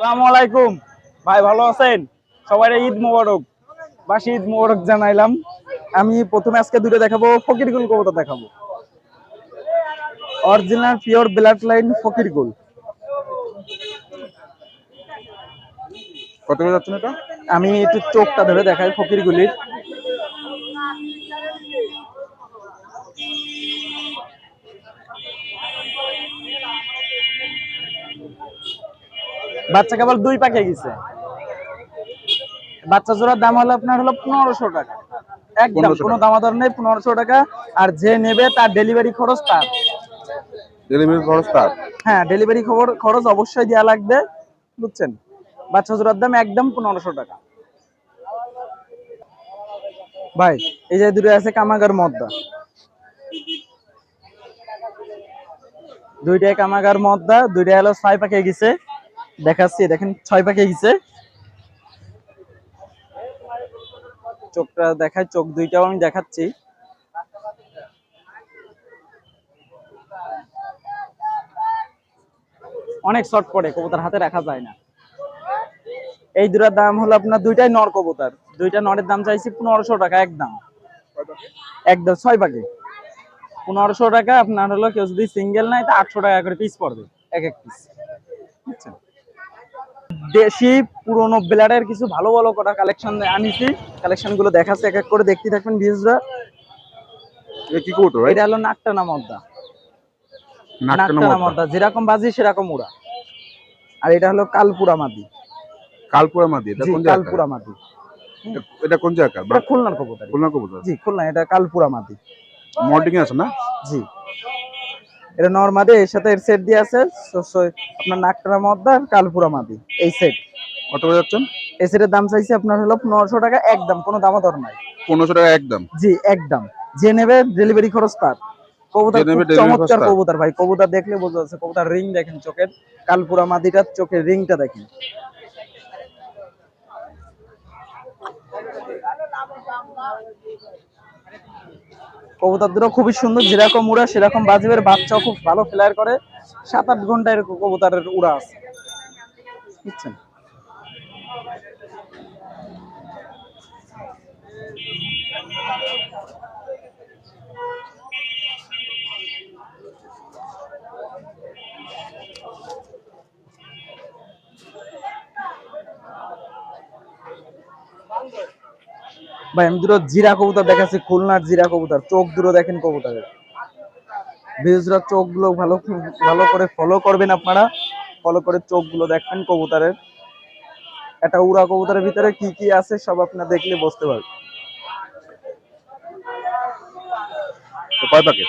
সালামু আলাইকুম। ভাই ভালো আছেন? সবাই ঈদ মোবারক। বাসি ঈদ মোবারক জানাইলাম। আমি প্রথমে আজকে দুটো দেখাবো ফকির গুল কবুতর দেখাবো। অরিজিনাল পিওর ব্লাড লাইন ফকির গুল কত করে যাচ্ছেন এটা? আমি একটু চোখটা ধরে দেখাই ফকিরগুলির। বাচ্চা কেবল দুই পাকে গেছে। বাচ্চা জোড়ার দাম হলো আপনার হলো পনেরোশো টাকা। একদম 1500 কোনো দামাদর নেই পনেরোশো টাকা। আর যে নেবে তার ডেলিভারি খরচ তার। ডেলিভারি খরচ তার। হ্যাঁ ডেলিভারি খবর খরচ অবশ্যই দেওয়া লাগবে বুঝছেন? বাচ্চা জোড়ার দাম একদম পনেরোশো টাকা। ভাই এই যে দুটো আছে কামাগার মদ্দা। দুইটাই কামাগার মদ্দা দুইটা হলো ছয় পাকে গেছে। দেখাচ্ছি, দেখেন ছয় পাখি গেছে চোখটা দেখায়, চোখ দুইটাও আমি দেখাচ্ছি। অনেক শর্ট পড়ে কবুতর হাতে রাখা যায় না। এই দুটার দাম হলো আপনার দুইটাই নর কবুতর। দুইটা নরের দাম চাইছি পনেরোশো টাকা একদম। একদম, ছয় পাখি। পনেরোশো টাকা, আপনার হলো কেউ যদি সিঙ্গেল নেয়, তা আটশো টাকা করে পিস পড়বে, এক এক পিস দেশি পুরোনো ব্লাডের কিছু ভালো ভালো কটা কালেকশন আনিছি। কালেকশনগুলো দেখাচ্ছে এক এক করে দেখতে থাকবেন এটা কি ভাই? এটা হলো নাকটানা মদ্দা। নাকটানা মদ্দা। মদ্দা যেরকম বাজি সেরকম উড়া। আর এটা হলো কালপুরা মাদি। কালপুরা মাদি এটা কোন জায়গা কালপুরা মাদি। এটা কোন জায়গা এটা খুলনার কবুতর। খুলনা কবুতর। জি খুলনা এটা কালপুরা মাদি। মল্টিং আছে না? জি। এটা নর্মাদি এর সাথে এর সেট দিয়ে আছে আপনার নাকটানা মদ্দা কালপুরা মাদি এই সেট কত করে যাচ্ছেন? এই সেটের দাম চাইছি আপনার হলো পনেরোশো টাকা একদম কোনো দামাদর নাই। পনেরোশো টাকা একদম? জি একদম। যে নেবে ডেলিভারি খরচ তার। কবুতর চমৎকার তার। কবুতর ভাই কবুতর দেখলে বোঝা যাচ্ছে কবুতর রিং দেখেন চোখের কালপুরা মাদিটার চোখের রিংটা দেখেন। কবুতর দুটো খুবই সুন্দর, যেরকম উড়া, সেরকম বাজিবের বাচ্চাও খুব ভালো ফ্লায়ার করে। সাত আট ঘণ্টা এরকম কবুতরের উড়া আছে। বুঝছেন? ভাই আমি দুটো জিরা কবুতর দেখাচ্ছি খুলনার জিরা কবুতর। চোখ দুটো দেখেন কবুতরের। ভিউজরা চোখগুলো ভালো ভালো করে ফলো করবেন আপনারা। ফলো করে চোখগুলো দেখবেন কবুতরের। একটা উড়া কবুতরের ভিতরে কি কি আছে সব আপনারা দেখলে বুঝতে পারবেন। কয় প্যাকেট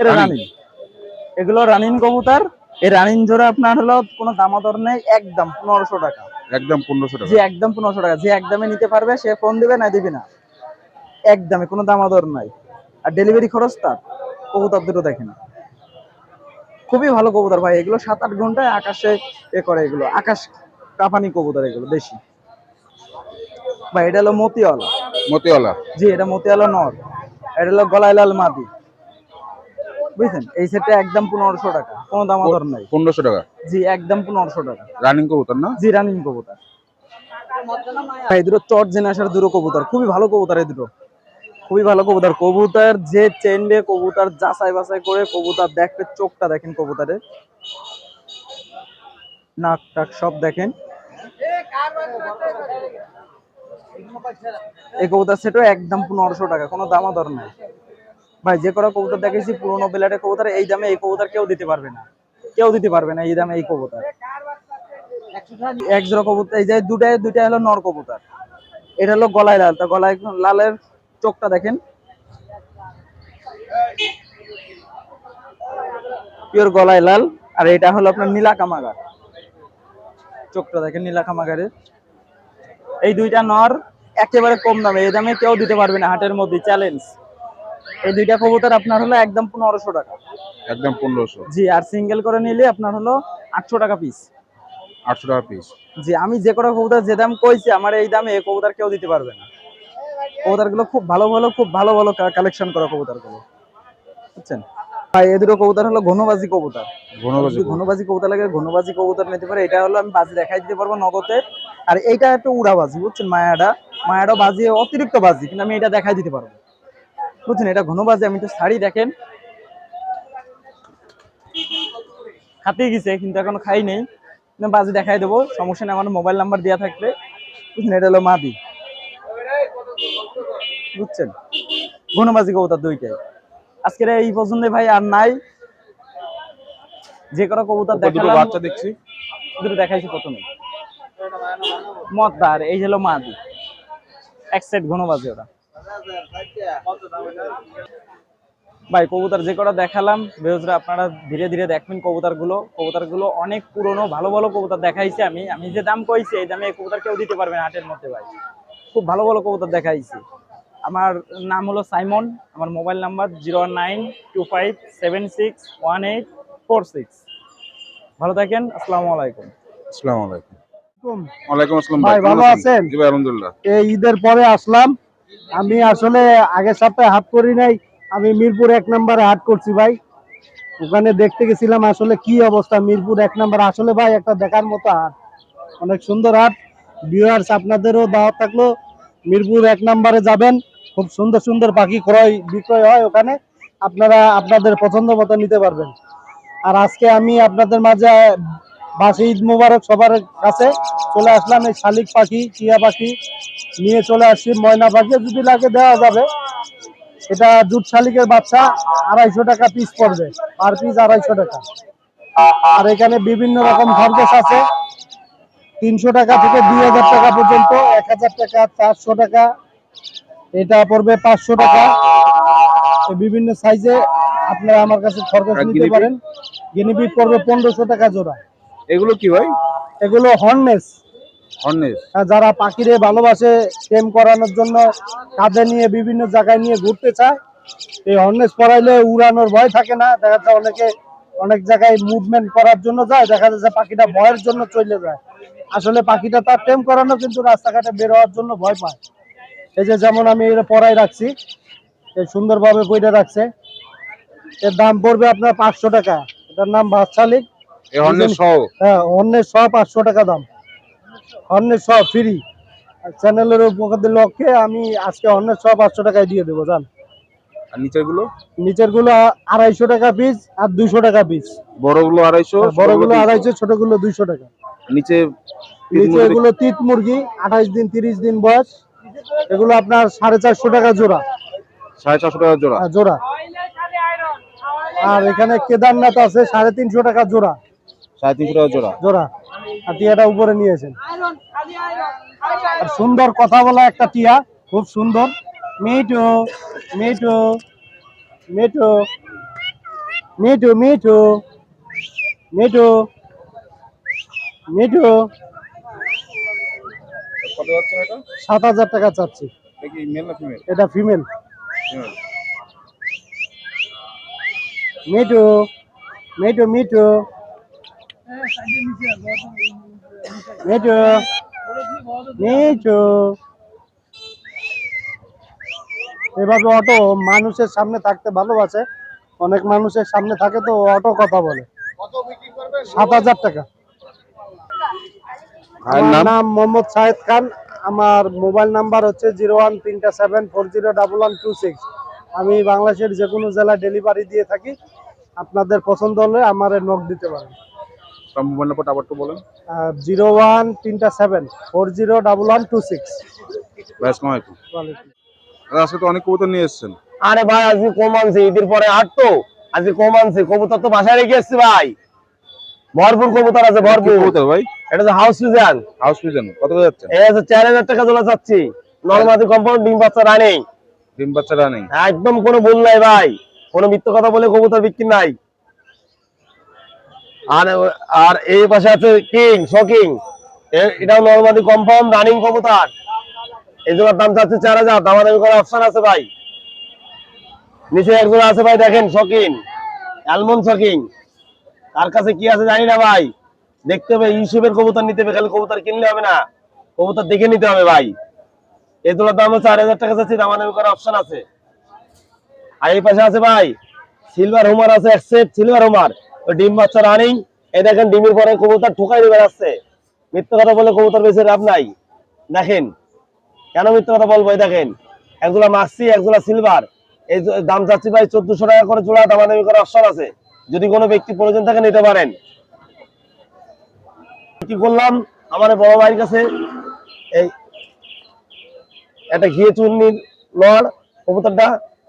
এটা? রানিং এগুলো রানিং কবুতর। এই রানিং জোড়া আপনার হলো কোনো দামাদর নেই একদম পনেরোশো টাকা। একদম পনেরোশো টাকা। যে একদম পনেরোশো টাকা। যে একদমে নিতে পারবে সে ফোন দিবে না দিবি না। একদমে কোনো দামাদর নাই। আর ডেলিভারি খরচ তার। কবুতর দুটো দেখেন খুবই ভালো কবুতর ভাই। এগুলো সাত আট ঘন্টায় আকাশে এ করে এগুলো। আকাশ কাঁপানি কবুতর এগুলো দেশি। ভাই এটা হলো মতিওয়ালা। মতিওয়ালা। জি এটা মতিওয়ালা নর। এটা হলো গলায় লাল মাদি। বুঝছেন? এই সেটটা একদম পনেরোশো টাকা কোনো দামাদর নাই। পনেরোশো টাকা? জি একদম পনেরোশো টাকা। রানিং কবুতর না? জি রানিং কবুতর। এই দুটো চট জেনে আসার দুটো কবুতর খুবই ভালো কবুতর এই দুটো। খুবই ভালো কবুতর। কবুতর যে চেনবে কবুতর যাচাই বাছাই করে কবুতর দেখবে চোখটা দেখেন কবুতরের। নাক টাক সব দেখেন। এই কবুতর সেটও একদম পনেরোশো টাকা কোনো দামাদর নাই। ভাই, যে কটা কবুতর দেখেছি, পুরোনো বেলাটের কবুতর, এই দামে এই কবুতর কেউ দিতে পারবে না। কেউ দিতে পারবে না এই দামে এই কবুতর। এক জোড়া কবুতর, এই যে দুটায় দুইটা হলো নর কবুতর। এটা হলো গলায় লাল। তা গলায় লালের চোখটা দেখেন। পিওর গলায় লাল। আর এটা হলো আপনার নীলা কামাগার। চোখটা দেখেন নীলা কামাগারের। এই দুইটা নর একেবারে কম দামে, এই দামে কেউ দিতে পারবে না হাটের মধ্যে। চ্যালেঞ্জ এই দুইটা কবুতর আপনার হলো একদম পনেরোশো টাকা। একদম পনেরোশো। জি আর সিঙ্গেল করে নিলে আপনার হলো আটশো টাকা পিস আটশো টাকা পিস জি আমি যে কটা কবুতর যে দাম কইছি আমার এই দামে এই কবুতর কেউ দিতে পারবে না। কবুতরগুলো খুব ভালো ভালো খুব ভালো ভালো কালেকশন করা কবুতরগুলো বুঝছেন? ভাই এই দুটো কবুতর হলো ঘনবাজি কবুতর। ঘনবাজি ঘনবাজি কবুতর। লাগে ঘনবাজি কবুতর নিতে পারে। এটা হলো আমি বাজি দেখাই দিতে পারব নগদে। আর এইটা একটু উড়াবাজি বুঝছেন? মায়াটা মায়াটা বাজি অতিরিক্ত বাজি কিন্তু আমি এটা দেখাই দিতে পারব। বুঝছেন এটা ঘনবাজি আমি তো শাড়ি দেখেন। খাতে গেছে কিন্তু এখনও খাই নেই। বাজে দেখাই দেবো সমস্যা নেই আমার মোবাইল নাম্বার দেওয়া থাকবে বুঝছেন এটা হলো মাদি। বুঝছেন? ঘনবাজি কবুতর দুইটাই। আজকের এই পর্যন্ত ভাই আর নাই। যে কোনো কবুতর দেখালাম বাচ্চা দেখছি। দুটো দেখাইছি প্রথমে। মতদার এই হলো মাদি। এক সেট ঘনবাজি ওরা। ভাই কবুতর যে কটা দেখালাম বেহজরা আপনারা ধীরে ধীরে দেখবেন কবুতরগুলো কবুতরগুলো অনেক পুরনো ভালো ভালো কবুতর দেখাইছি আমি। আমি যে দাম কইছি এই দামে কবুতর কেউ দিতে পারবে না হাটের মধ্যে ভাই। খুব ভালো ভালো কবুতর দেখাইছি। আমার নাম হলো সাইমন আমার mobile number zero nine two five seven six one eight four six. ভালো থাকেন আসসালামু আলাইকুম। আসসালামু আলাইকুম। ওয়ালাইকুম আসসালাম ভাই, ভালো আছেন? জি ভাই আলহামদুলিল্লাহ। এই ঈদের পরে আসলাম আমি আসলে আগের সপ্তাহে হাট করি নাই, আমি মিরপুর এক নম্বরে হাট করছি ভাই। ওখানে দেখতে গেছিলাম আসলে কি অবস্থা, মিরপুর এক নম্বর। আসলে ভাই একটা দেখার মতো হাট, অনেক সুন্দর হাট। ভিউয়ার্স আপনাদেরও দাওয়াত থাকল, মিরপুর এক নম্বরে যাবেন। খুব সুন্দর সুন্দর পাখি ক্রয়, বিক্রয় হয় ওখানে। আপনারা আপনাদের পছন্দ মতো নিতে পারবেন। আর আজকে আমি আপনাদের মাঝে বাসে ঈদ মুবারক সবার কাছে চলে আসলাম, এই শালিক পাখি, টিয়া পাখি। নিয়ে চলে আসছি ময়না পাখি যদি লাগে দেওয়া যাবে। এটা দুধ শালিকের বাচ্চা আড়াইশো টাকা পিস পড়বে। পার পিস আড়াইশো টাকা। আর এখানে বিভিন্ন রকম খরগোশ আছে। তিনশো টাকা থেকে দুই হাজার টাকা পর্যন্ত এক হাজার টাকা চারশো টাকা। এটা পড়বে পাঁচশো টাকা। বিভিন্ন সাইজে আপনারা আমার কাছে খরগোশ আর নিতে পারেন। গিনিপিট পড়বে পনেরোশো টাকা জোড়া। এগুলো কি ভাই? এগুলো হর্নেস আর যারা পাখিরে ভালোবাসে টেম করানোর জন্য কাঁধে নিয়ে বিভিন্ন জায়গায় নিয়ে ঘুরতে চায় এই হর্নেস পরাইলে উড়ানোর ভয় থাকে না। দেখা যায় অনেকে অনেক জায়গায় মুভমেন্ট করার জন্য যায় দেখা যাচ্ছে পাখিটা ভয়ের জন্য চলে যায়। আসলে পাখিটা তার টেম করানো কিন্তু রাস্তাঘাটে বের হওয়ার জন্য ভয় পায়। এই যে যেমন আমি এটা পরাই রাখছি এই সুন্দরভাবে বইটা রাখছে। এর দাম পড়বে আপনার পাঁচশো টাকা। এটার নাম বাদশালিক। সহ? হ্যাঁ অন্যের সব পাঁচশো টাকা দাম। অন্যের সব ফ্রি চ্যানেলের উপকার লক্ষ্যে আমি আজকে অন্যের সব পাঁচশো টাকায় দিয়ে দেবো জান। আর নিচেরগুলো আড়াইশো টাকা পিস আর টাকা পিস বড়গুলো আড়াইশো বড়গুলো আড়াইশো ছোটগুলো টাকা। নিচে নিচে এগুলো তিত মুরগি দিন তিরিশ দিন বয়স। এগুলো আপনার সাড়ে চারশো টাকা জোড়া। সাড়ে চারশো টাকা জোড়া। আহ, জোড়া। আর এখানে কেদারনাথ আছে সাড়ে তিনশো টাকা জোড়া। সাড়ে তিনশো টাকা জোড়া। জোড়া। আর টিয়াটা উপরে নিয়েছেন। আর সুন্দর কথা বলা একটা টিয়া খুব সুন্দর। মিঠু মিঠু মিঠু মিঠু মিঠু মিঠু মিঠু। কত যাচ্ছে এটা? সাত হাজার টাকা চাচ্ছি। এটা ফিমেল এটা ফিমেল ফিমেল মিঠু মিঠু এভাবে অটো মানুষের সামনে থাকতে ভালোবাসে। অনেক মানুষের সামনে থাকে তো অটো কথা বলে। সাত হাজার টাকা। আমার নাম? মোহাম্মদ সাহেদ খান। আমার মোবাইল নাম্বার হচ্ছে জিরো ওয়ান তিনটা seven four zero double one two six. আমি বাংলাদেশের যে কোনো জেলায় ডেলিভারি দিয়ে থাকি। আপনাদের পছন্দ হলে আমার নক দিতে পারেন। আপনার মোবাইল নাম্বারটা আবার একটু বলেন। জিরো ওয়ান তিনটা seven four zero double one two six. ভাই আসসালামু আলাইকুম। আজকে তো অনেক কবুতর নিয়ে এসেছেন। আরে ভাই আজকে কম আনছি ঈদের পরে তো। আজকে কম আনছি কবুতর তো বাসায় রেখে এসছি ভাই। ভরপুর কবুতর আছে ভরপুর। কবুতর ভাই? এটা তো হাউস ফিজান হাউস পিজন কত করে যাচ্ছেন এই আছে চার হাজার টাকা জোড়া চাচ্ছি। নর্মাদি কম্পাউন্ড ডিম বাচ্চা রানিং। ডিম বাচ্চারা নেই একদম কোনো ভুল নাই ভাই। কোনো মিথ্যে কথা বলে কবুতর বিক্রি নাই। আর আর এই পাশে আছে কিং, শকিং। এটাও নর্মাদি কম্পাউন্ড, রানিং কবুতর। এই জোড়ার দাম চাচ্ছে চার হাজার, দামাদামি করার অপশন আছে ভাই। নিচে এক জোড়া আছে ভাই, দেখেন, শকিং। Almond shocking. তার কাছে কি আছে জানি না ভাই। দেখতে হবে, ইউসুফের কবুতর নিতে হবে, খালি কবুতর কিনলে হবে না। কবুতর দেখে নিতে হবে ভাই। এই তোলার দাম চার হাজার টাকা যাচ্ছে দামাদামি করার অপশন আছে। আর এই পাশে আছে ভাই সিলভার হোমার আছে, এক সেট সিলভার হোমার ডিম বাচ্চা রানিং এই দেখেন ডিমের পরে কবুতর ঠোকাই বেড়াচ্ছে মিথ্যা কথা বলে কবুতর বেশি লাভ নাই। দেখেন, কেন মিথ্যা কথা বলব দেখেন? একজোড়া মাক্সি একজোড়া সিলভার এই দাম চোদ্দশো টাকা করে দামাদামি অপশন আছে। যদি কোনো ব্যক্তি প্রয়োজন থাকে নিতে পারেন। কি করলাম আমার বড় ভাইয়ের কাছে এই একটা ঘিয়ে চূর্ণির লড়। কবুতরটা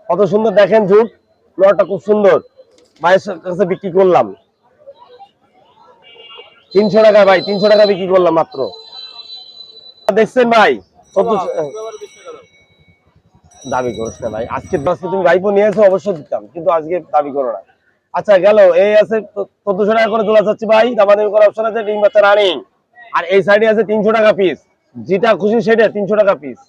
কত সুন্দর দেখেন ঝুট। লড়টা খুব সুন্দর। ভাইয়ের কাছে বিক্রি করলাম। তিনশো টাকা ভাই তিনশো টাকা বিক্রি করলাম মাত্র। দেখছেন ভাই দাবি করিস না ভাই। আজকে আজকে তুমি ভাইপো নিয়েছো অবশ্যই দিতাম কিন্তু আজকে দাবি করো না। আচ্ছা গেল এই আছে চোদ্দশো টাকা করে তোলা যাচ্ছে ভাই দামাদামি করার অপশন আছে ডিম বাচ্চা রানিং আর এই সাইডে আছে তিনশো টাকা পিস যেটা খুশি সেটা তিনশো টাকা পিস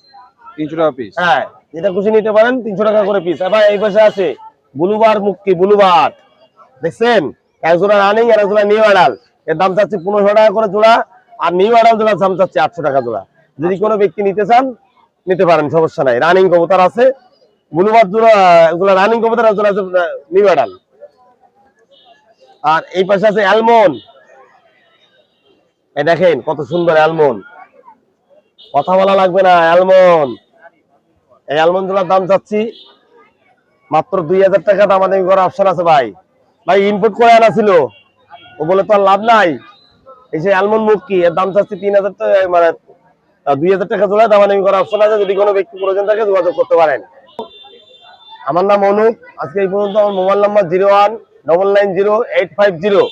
তিনশো টাকা পিস হ্যাঁ যেটা খুশি নিতে পারেন তিনশো টাকা করে পিস এবার এই পাশে আছে বুলুবার মুক্তি, বুলুবার। দেখছেন? এক জোড়া রানিং আর এক জোড়া নিউ আডাল এর দাম চাচ্ছে পনেরোশো টাকা করে জোড়া, আর নিউ আডাল জোড়ার দাম চাচ্ছে আটশো টাকা জোড়া। যদি কোনো ব্যক্তি নিতে চান, নিতে পারেন, সমস্যা নাই। রানিং কবুতর আছে। বুলুবার জোড়া রানিং কবুতর জোড়া নিউ আডাল আর এই পাশে আছে অ্যালমন এই দেখেন, কত সুন্দর অ্যালমন কথা বলা লাগবে না অ্যালমন এই অ্যালমনগুলার দাম চাচ্ছি মাত্র দুই হাজার টাকা দাম করার অপশন আছে ভাই। ভাই ইনপুট করে আনা ছিল ও বলে তো আর লাভ নাই। এই যে অ্যালমন্ড মুক্তি এর দাম চাচ্ছি তিন হাজার টাকা মানে দুই হাজার টাকা জোড়া দাম করার অপশন আছে। যদি কোনো ব্যক্তি প্রয়োজন থাকে, যোগাযোগ করতে পারেন। আমার নাম অনুপ। আজকে এই পর্যন্ত আমার mobile number zero one double nine zero eight five zero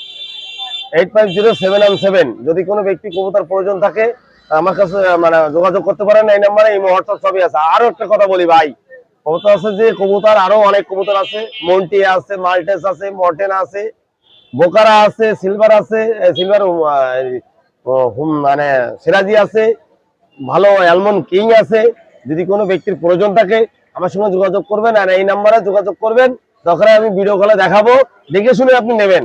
eight five zero seven one seven যদি কোনো ব্যক্তি কবুতার প্রয়োজন থাকে আমার কাছে মানে যোগাযোগ করতে পারেন। এই নাম্বারে এই হোয়াটসঅ্যাপ সবই আছে। আরও একটা কথা বলি ভাই। কবুতর আছে যে কবুতর আরও অনেক কবুতর আছে। মন্টি আছে, মাল্টেস আছে, মর্টেন আছে, বোকারা আছে, সিলভার আছে সিলভার মানে সিরাজি আছে, ভালো অ্যালমন্ড কিং আছে। যদি কোনো ব্যক্তির প্রয়োজন থাকে, আমার সঙ্গে যোগাযোগ করবেন আর এই নাম্বারে যোগাযোগ করবেন। দরকার আমি ভিডিও কলে দেখাবো। দেখে শুনে আপনি নেবেন।